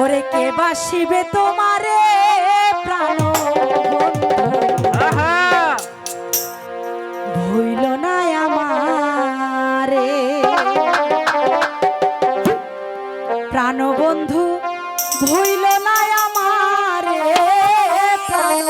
ওরে কে বাসিবে তোমারে প্রাণ ভইল না আমারে। প্রাণ বন্ধু ভইল না আমারে। প্রাণ